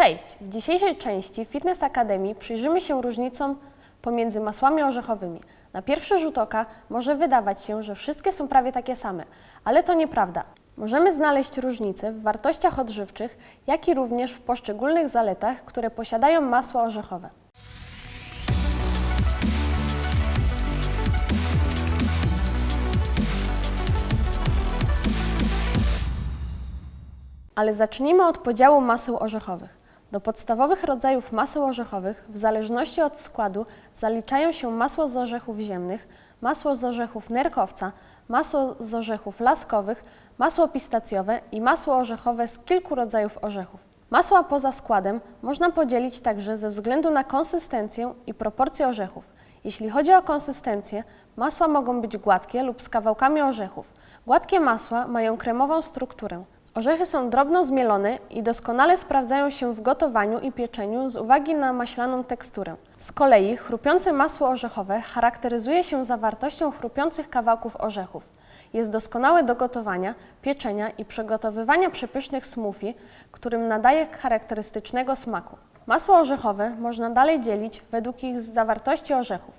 Cześć! W dzisiejszej części Fitness Akademii przyjrzymy się różnicom pomiędzy masłami orzechowymi. Na pierwszy rzut oka może wydawać się, że wszystkie są prawie takie same, ale to nieprawda. Możemy znaleźć różnice w wartościach odżywczych, jak i również w poszczególnych zaletach, które posiadają masła orzechowe. Ale zacznijmy od podziału maseł orzechowych. Do podstawowych rodzajów maseł orzechowych, w zależności od składu, zaliczają się masło z orzechów ziemnych, masło z orzechów nerkowca, masło z orzechów laskowych, masło pistacjowe i masło orzechowe z kilku rodzajów orzechów. Masła poza składem można podzielić także ze względu na konsystencję i proporcje orzechów. Jeśli chodzi o konsystencję, masła mogą być gładkie lub z kawałkami orzechów. Gładkie masła mają kremową strukturę. Orzechy są drobno zmielone i doskonale sprawdzają się w gotowaniu i pieczeniu z uwagi na maślaną teksturę. Z kolei chrupiące masło orzechowe charakteryzuje się zawartością chrupiących kawałków orzechów. Jest doskonałe do gotowania, pieczenia i przygotowywania przepysznych smoothie, którym nadaje charakterystycznego smaku. Masło orzechowe można dalej dzielić według ich zawartości orzechów.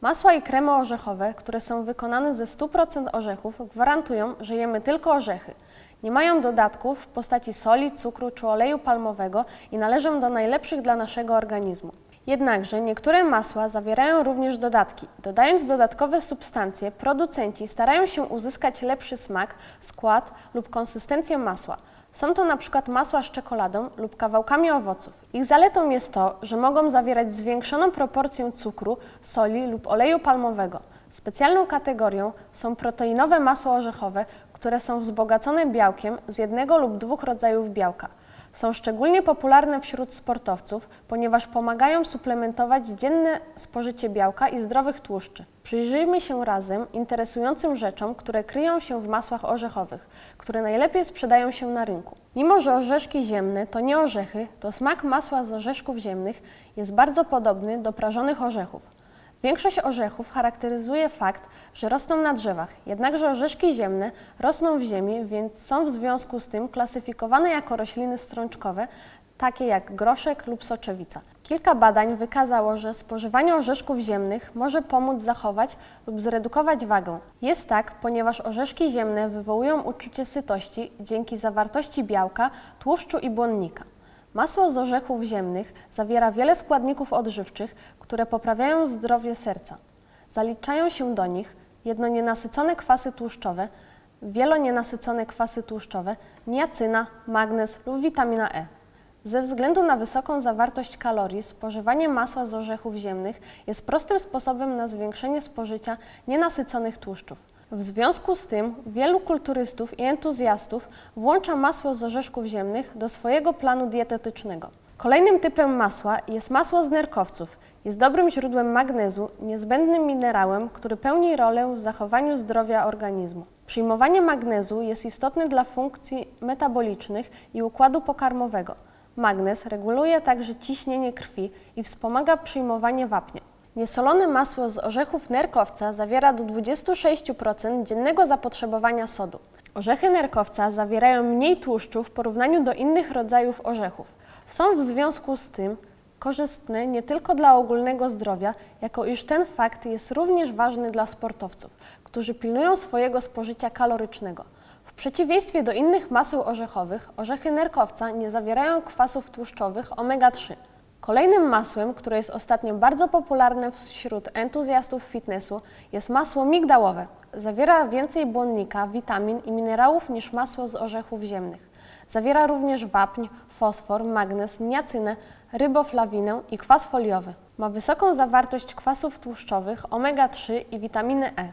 Masła i kremy orzechowe, które są wykonane ze 100% orzechów, gwarantują, że jemy tylko orzechy. Nie mają dodatków w postaci soli, cukru czy oleju palmowego i należą do najlepszych dla naszego organizmu. Jednakże niektóre masła zawierają również dodatki. Dodając dodatkowe substancje, producenci starają się uzyskać lepszy smak, skład lub konsystencję masła. Są to na przykład masła z czekoladą lub kawałkami owoców. Ich zaletą jest to, że mogą zawierać zwiększoną proporcję cukru, soli lub oleju palmowego. Specjalną kategorią są proteinowe masła orzechowe, które są wzbogacone białkiem z jednego lub dwóch rodzajów białka. Są szczególnie popularne wśród sportowców, ponieważ pomagają suplementować dzienne spożycie białka i zdrowych tłuszczy. Przyjrzyjmy się razem interesującym rzeczom, które kryją się w masłach orzechowych, które najlepiej sprzedają się na rynku. Mimo, że orzeszki ziemne to nie orzechy, to smak masła z orzeszków ziemnych jest bardzo podobny do prażonych orzechów. Większość orzechów charakteryzuje fakt, że rosną na drzewach, jednakże orzeszki ziemne rosną w ziemi, więc są w związku z tym klasyfikowane jako rośliny strączkowe, takie jak groszek lub soczewica. Kilka badań wykazało, że spożywanie orzeszków ziemnych może pomóc zachować lub zredukować wagę. Jest tak, ponieważ orzeszki ziemne wywołują uczucie sytości dzięki zawartości białka, tłuszczu i błonnika. Masło z orzechów ziemnych zawiera wiele składników odżywczych, które poprawiają zdrowie serca. Zaliczają się do nich jednonienasycone kwasy tłuszczowe, wielonienasycone kwasy tłuszczowe, niacyna, magnez lub witamina E. Ze względu na wysoką zawartość kalorii, spożywanie masła z orzechów ziemnych jest prostym sposobem na zwiększenie spożycia nienasyconych tłuszczów. W związku z tym wielu kulturystów i entuzjastów włącza masło z orzeszków ziemnych do swojego planu dietetycznego. Kolejnym typem masła jest masło z nerkowców. Jest dobrym źródłem magnezu, niezbędnym minerałem, który pełni rolę w zachowaniu zdrowia organizmu. Przyjmowanie magnezu jest istotne dla funkcji metabolicznych i układu pokarmowego. Magnez reguluje także ciśnienie krwi i wspomaga przyjmowanie wapnia. Niesolone masło z orzechów nerkowca zawiera do 26% dziennego zapotrzebowania sodu. Orzechy nerkowca zawierają mniej tłuszczu w porównaniu do innych rodzajów orzechów. Są w związku z tym korzystne nie tylko dla ogólnego zdrowia, jako iż ten fakt jest również ważny dla sportowców, którzy pilnują swojego spożycia kalorycznego. W przeciwieństwie do innych maseł orzechowych, orzechy nerkowca nie zawierają kwasów tłuszczowych omega-3. Kolejnym masłem, które jest ostatnio bardzo popularne wśród entuzjastów fitnessu, jest masło migdałowe. Zawiera więcej błonnika, witamin i minerałów niż masło z orzechów ziemnych. Zawiera również wapń, fosfor, magnez, niacynę, ryboflawinę i kwas foliowy. Ma wysoką zawartość kwasów tłuszczowych omega-3 i witaminy E.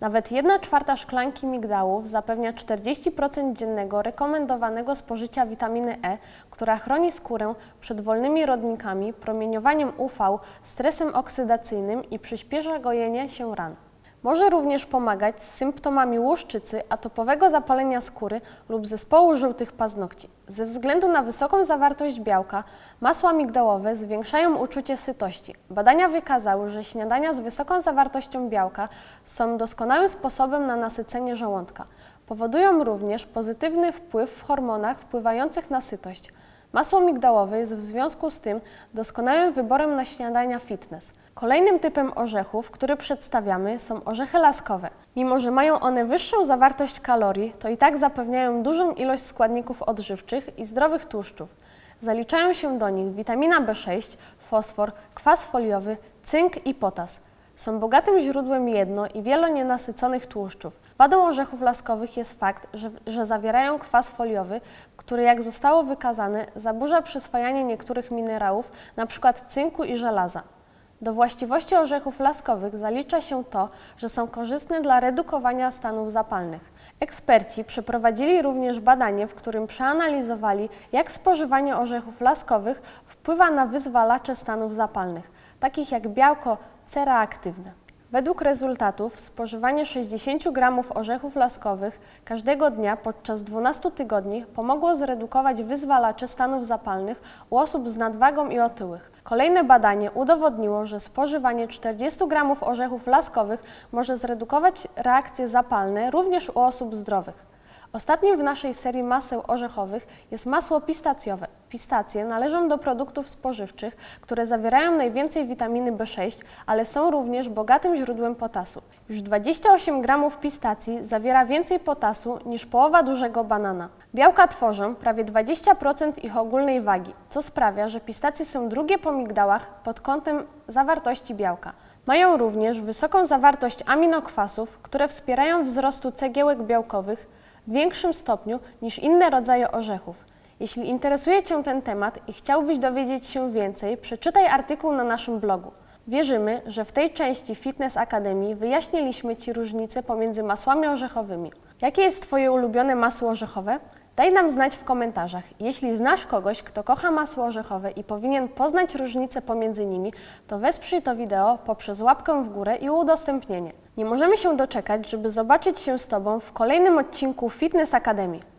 Nawet 1 czwarta szklanki migdałów zapewnia 40% dziennego rekomendowanego spożycia witaminy E, która chroni skórę przed wolnymi rodnikami, promieniowaniem UV, stresem oksydacyjnym i przyspiesza gojenie się ran. Może również pomagać z symptomami łuszczycy, atopowego zapalenia skóry lub zespołu żółtych paznokci. Ze względu na wysoką zawartość białka, masła migdałowe zwiększają uczucie sytości. Badania wykazały, że śniadania z wysoką zawartością białka są doskonałym sposobem na nasycenie żołądka. Powodują również pozytywny wpływ w hormonach wpływających na sytość. Masło migdałowe jest w związku z tym doskonałym wyborem na śniadania fitness. Kolejnym typem orzechów, który przedstawiamy, są orzechy laskowe. Mimo, że mają one wyższą zawartość kalorii, to i tak zapewniają dużą ilość składników odżywczych i zdrowych tłuszczów. Zaliczają się do nich witamina B6, fosfor, kwas foliowy, cynk i potas. Są bogatym źródłem jedno i wielonienasyconych tłuszczów. Wadą orzechów laskowych jest fakt, że, że zawierają kwas foliowy, który jak zostało wykazane zaburza przyswajanie niektórych minerałów, np. cynku i żelaza. Do właściwości orzechów laskowych zalicza się to, że są korzystne dla redukowania stanów zapalnych. Eksperci przeprowadzili również badanie, w którym przeanalizowali, jak spożywanie orzechów laskowych wpływa na wyzwalacze stanów zapalnych, takich jak białko cereaktywne. Według rezultatów spożywanie 60 g orzechów laskowych każdego dnia podczas 12 tygodni pomogło zredukować wyzwalacze stanów zapalnych u osób z nadwagą i otyłych. Kolejne badanie udowodniło, że spożywanie 40 g orzechów laskowych może zredukować reakcje zapalne również u osób zdrowych. Ostatnim w naszej serii maseł orzechowych jest masło pistacjowe. Pistacje należą do produktów spożywczych, które zawierają najwięcej witaminy B6, ale są również bogatym źródłem potasu. Już 28 gramów pistacji zawiera więcej potasu niż połowa dużego banana. Białka tworzą prawie 20% ich ogólnej wagi, co sprawia, że pistacje są drugie po migdałach pod kątem zawartości białka. Mają również wysoką zawartość aminokwasów, które wspierają wzrostu cegiełek białkowych, w większym stopniu niż inne rodzaje orzechów. Jeśli interesuje Cię ten temat i chciałbyś dowiedzieć się więcej, przeczytaj artykuł na naszym blogu. Wierzymy, że w tej części Fitness Akademii wyjaśniliśmy Ci różnice pomiędzy masłami orzechowymi. Jakie jest Twoje ulubione masło orzechowe? Daj nam znać w komentarzach. Jeśli znasz kogoś, kto kocha masło orzechowe i powinien poznać różnice pomiędzy nimi, to wesprzyj to wideo poprzez łapkę w górę i udostępnienie. Nie możemy się doczekać, żeby zobaczyć się z Tobą w kolejnym odcinku Fitness Akademii.